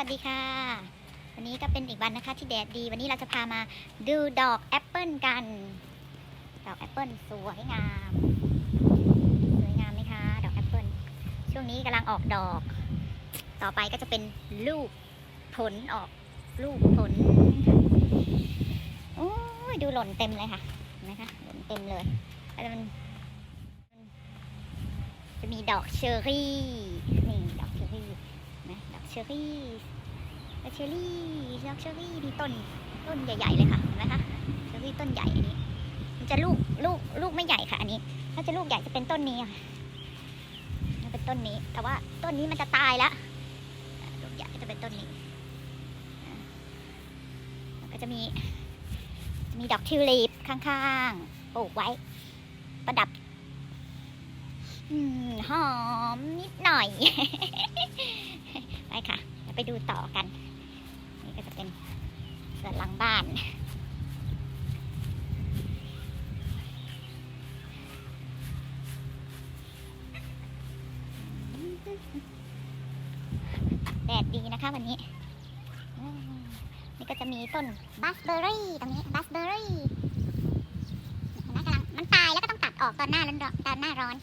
วัสดีค่ะ วันนี้ก็เป็นอีกวันนะคะที่แดดดี วันนี้เราจะพามาดูดอกแอปเปิลกัน ดอกแอปเปิลสวยงาม สวยงามไหมคะ ดอกแอปเปิลช่วงนี้กำลังออกดอก ต่อไปก็จะเป็นลูกผลออกลูกผล โอ้ยดูหล่นเต็มเลยค่ะเห็นไหมคะหล่นเต็มเลยแล้วมันจะมีดอกเชอรี่ ชอรี่ดอกเชอรี่ดอกเชอรี่มีต้นต้นใหญ่ๆเลยค่ะเห็นไหมคะเชอรี่ต้นใหญ่อันนี้ มันจะลูกลูกลูกไม่ใหญ่ค่ะ อันนี้ ถ้าจะลูกใหญ่จะเป็นต้นนี้ค่ะจะเป็นต้นนี้ แต่ว่าต้นนี้มันจะตายแล้วลูกใหญ่จะเป็นต้นนี้ก็จะมีมีดอกทิวลิปข้างๆปลูกไว้ ประดับหอมนิดหน่อย ไปดูต่อกัน นี่ก็จะเป็นสวนหลังบ้าน แดดดีนะคะวันนี้ นี่ก็จะมีต้นบัสเบอร์รี่ตรงนี้บัสเบอร์รี่นะกำลังมันตายแล้วก็ต้องตัดออกตอนหน้าร้อนตอนหน้าร้อน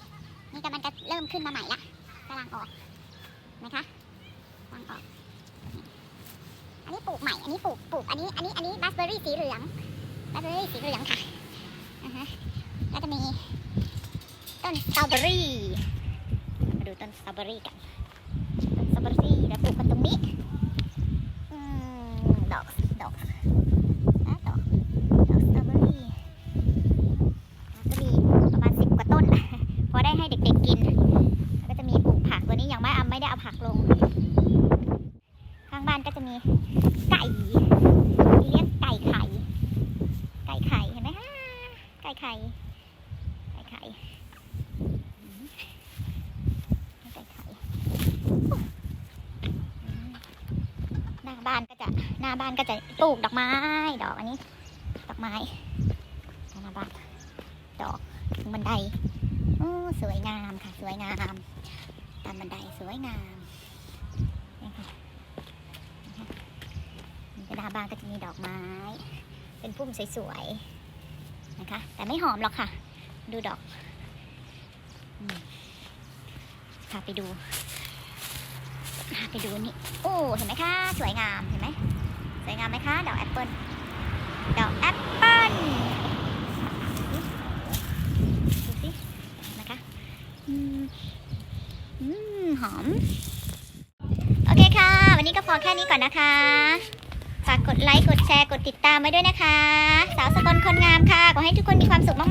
นี่กำลังจะเริ่มขึ้นมาใหม่ละกำลังออกนะคะกำลังออก ปลูกใหม่อันนี้ปลูกปลูกอันนี้อันนี้อันนี้บัสเบอร์รี่สีเหลืองบัสเบอร์รี่สีเหลืองค่ะอ่าฮะก็จะมีต้นสตรอเบอรี่มาดูต้นสตรอเบอรี่กันต้นสตรอเบอรี่แล้วปลูกกันตรงนี้ดอกดอกนะดอกดอกสตรอเบอรี่ก็มีประมาณสิบกว่าต้นพอได้ให้เด็กๆกินแล้วก็จะมีปลูกผักตัวนี้ยังไม่เอาไม่ได้เอาผักลง ข้างบ้านก็จะมี ไก่เลี้ยงไก่ไข่ ไก่ไข่เห็นไหมฮะไก่ไข่ไก่ไข่ไก่ไข่หน้าบ้านก็จะหน้าบ้านก็จะปลูกดอกไม้ดอกอันนี้ ดอกไม้หน้าบ้านดอกบันไดโอ้สวยงามค่ะ สวยงามตามบันไดสวยงามนี่ค่ะนะคะนี่ก็หน้า บ้านก็จะมีดอกไม้ เป็นพุ่มสวยๆนะคะ แต่ไม่หอมหรอกค่ะ ดูดอกพาไปดูพาไปดูนี่โอ้เห็นไหมคะสวยงามเห็นไหมสวยงามไหมคะดอกแอปเปิลดอกแอปเปิลดูสินะคะอืมหอม โอเคค่ะ วันนี้ก็พอแค่นี้ก่อนนะคะ ฝากกดไลค์ กดแชร์ กดติดตามไว้ด้วยนะคะ สาวสกลคนงามค่ะ ขอให้ทุกคนมีความสุขมากๆ